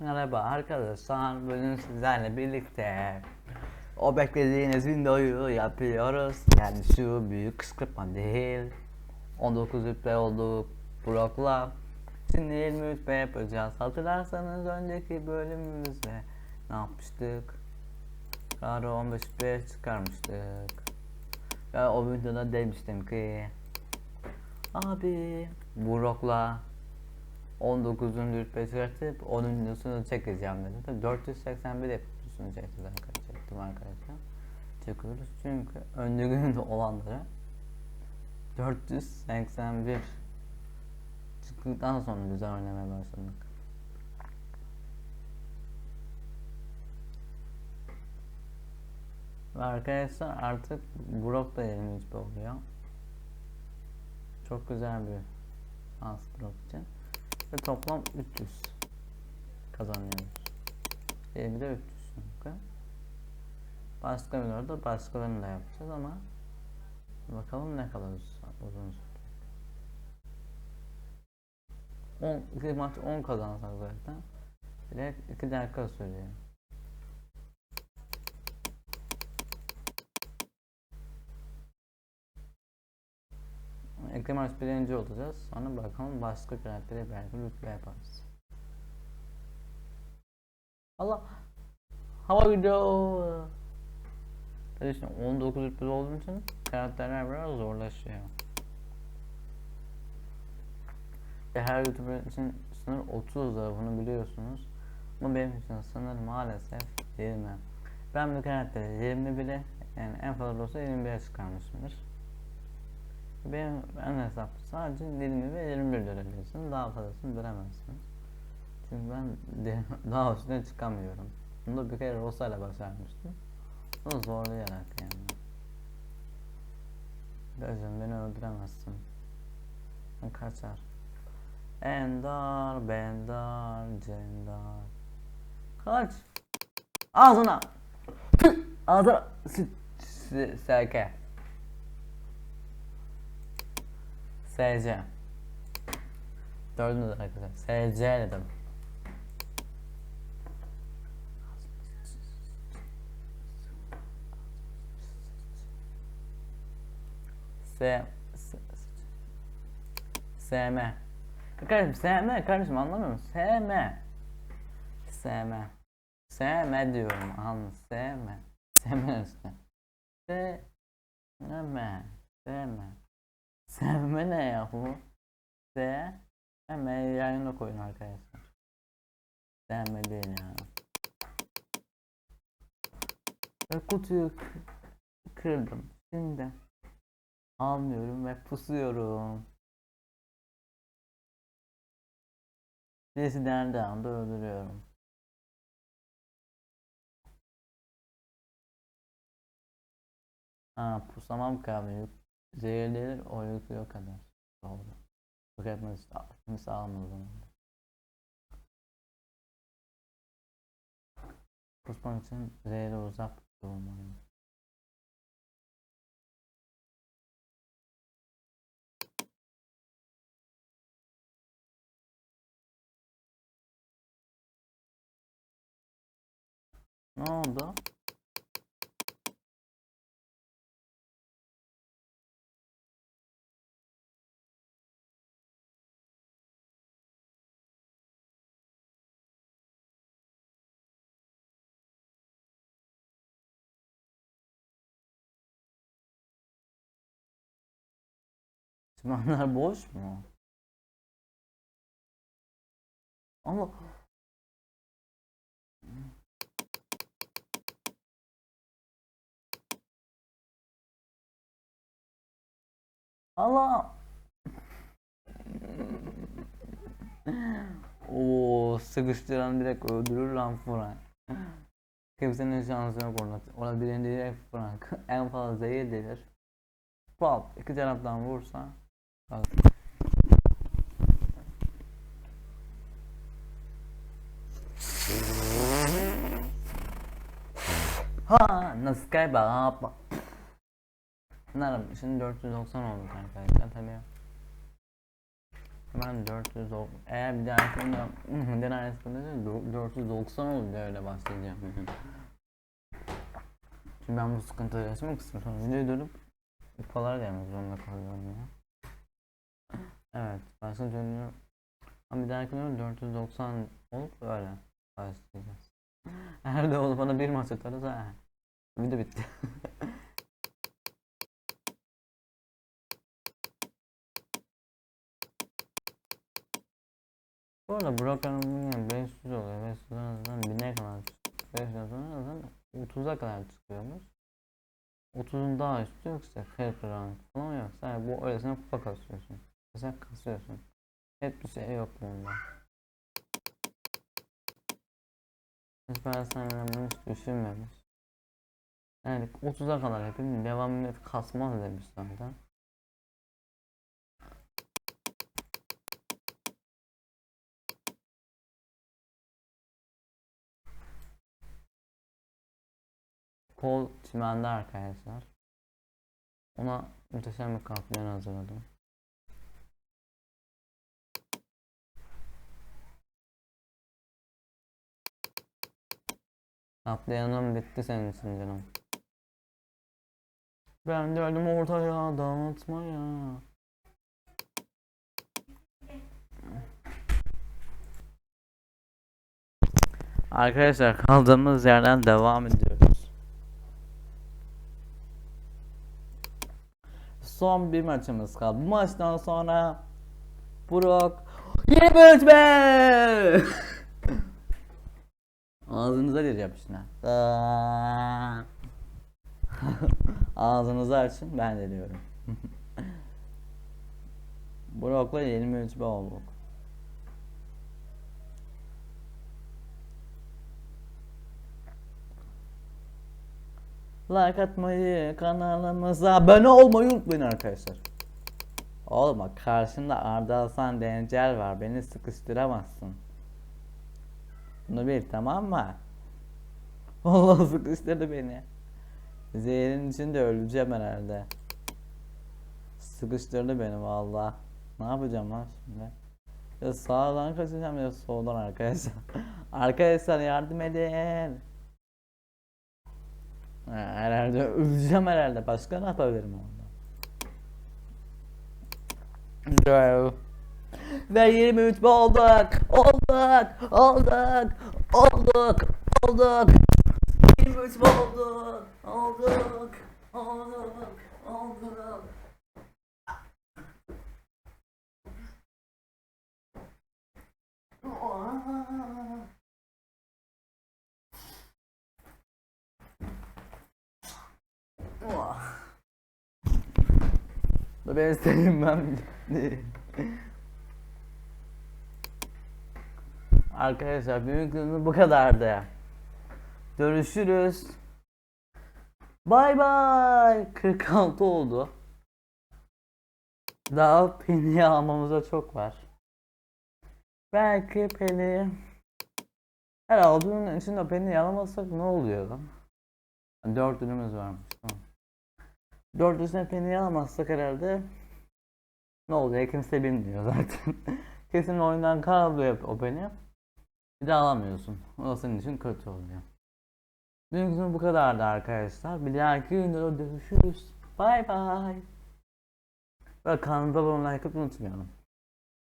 Merhaba arkadaşlar, bugün sizlerle birlikte o beklediğiniz videoyu yapıyoruz. Yani şu büyük kışkırtma değil. 19 rütbe olduk blokla. Şimdi 20 rütbe yapacağız. Hatırlarsanız önceki bölümümüzde ne yapmıştık? Karı 15 rütbeye çıkarmıştık. Ve o videoda demiştim ki Abi blokla 19. rütbe çıkartıp 10.sunu çekeceğim dedim. Tabii 481 yapısını çekeceğiz arkadaşlar. Çektim arkadaşlar. Çekiyoruz çünkü önceki olanları 481 çıktıktan sonra güzel oynamaya başladık. Ve arkadaşlar artık Brock da 23 oluyor. Çok güzel bir şans Brock için. Ve toplam 300 kazanıyoruz. Elimde 300 çünkü. Başka bir orada başkalarını da yapacağız ama bakalım ne kadar uzun sürecek. 10, iki maç 10 kazansak zaten direkt 2 dakika sürüyor. İki maç birinci olacağız. Sonra bakalım başka karaktere belki rütbe yaparız. Allah! Hava gidiyor. Tabii işte 19 rütbe olduğu için karakterler biraz zorlaşıyor. Ve her youtuber için sınır 30 lira bunu biliyorsunuz. Ama benim için sınır maalesef 20. Ben bu karakteri 20 bile yani en fazla olsa 21'e çıkarmışımdır. Benim en hesaplı sadece 20 ve 21 verebilirsiniz. Daha fazlasını veremezsiniz. Çünkü ben daha üstüne çıkamıyorum. Bunu da bir kere Rosa ile başarmıştım. Bunu zorlayarak yani. Gözüm beni öldüremezsin. Ben kaçar. Endar, Bendar, Cendar. Kaç. Ağzına. Ağzına. Serke. SC. Dördüncü de arkadaşlar. SC dedim. S, S, SM. Kardeşim SM kardeşim anlamıyor musun? SM. SM. SM diyorum anladın SM. SM işte. SM. SM. Sevme ne ya bu? S M yayına koyun arkadaşlar. Sevme değil yani. Ve kutuyu kırdım. Şimdi almıyorum ve pusuyorum. Birisi dendiği anda öldürüyorum. Ha pusamam kalmıyor. Zehirlenir o yıkıyor kadar. Doğru. Yok etmesi kimse almaz o zaman. Kusmak için zehri uzak durmalıyım. Ne oldu? Çimenler boş mu? Ama Allah Oo sıkıştıran direkt öldürür lan Frank. Kimsenin şansı yok. Orada birinci direkt Frank. en fazla zehir delir. Pop iki taraftan vursa. Bak. Ha nasıl kaybı? Bunlar şimdi 490 oldu arkadaşlar tabii. Ben 400 ol- eğer bir dahaki oyunda denerse 490 olur diye öyle bahsedeceğim. Şimdi ben bu sıkıntıları yaşamak istiyorum. Sonra videoyu dönüp kupalar gelmek zorunda kalıyorum ya. Evet, başka dönüyorum. Ama bir dahaki oyunda 490 olup öyle başlayacağız. Eğer de olur bana bir maç atarsa he. Video bitti. Bu arada Burak Hanım'ın 500 oluyor. 500'den azından 1000'e kadar çıkıyor. 500'den sonra azından 30'a kadar çıkıyormuş. 30'un daha üstü yoksa 40 round falan yok. Sadece bu öylesine kupa kasıyorsun. Mesela kasıyorsun. Hep bir şey yok bunda. Bunu hiç düşünmemiş. Yani 30'a kadar yapayım devam millet kasmaz demiş zaten. Kol çimende arkadaşlar. Ona muhteşem bir kaplan hazırladım. Kaplanım bitti senin için canım. Ben geldim ortaya dağıtmaya. Arkadaşlar kaldığımız yerden devam ediyoruz. Son bir maçımız kaldı. Bu maçtan sonra Burak yeni bölütme Ağzınıza diyeceğim şimdi. Aa. Ağzınızı açın ben de diyorum. Yeni bölütme olduk. Like atmayı, kanalımıza abone olmayı unutmayın arkadaşlar. Oğlum bak karşında Arda Hasan Dencel var. Beni sıkıştıramazsın. Bunu bil tamam mı? Allah sıkıştırdı beni. Zehrin içinde öleceğim herhalde. Sıkıştırdı beni valla. Ne yapacağım lan şimdi? Ya sağdan kaçacağım ya soldan arkadaşlar. arkadaşlar yardım edin. Ha, herhalde öleceğim herhalde. Başka ne yapabilirim? Go. Ve 23 olduk. Olduk. Olduk. Olduk. Olduk. 23 olduk. Olduk. Olduk. Olduk. Ben sevmem. Arkadaşlar büyüklüğümüz bu kadardı. Görüşürüz. Bay bay. 46 oldu. Daha peni almamıza çok var. Belki peni her aldığının içinde peni alamazsak ne oluyor lan? 4 ürünümüz varmış. Tamam. Dördüncüsüne peni alamazsak herhalde ne oluyor kimse bilmiyor zaten. Kesin oyundan kalıyor o peni. Bir de alamıyorsun. O senin için kötü oluyor. Bugün bu kadardı arkadaşlar. Bir dahaki videoda görüşürüz. Bay bay. Ve kanalda abone olmayı unutmayalım.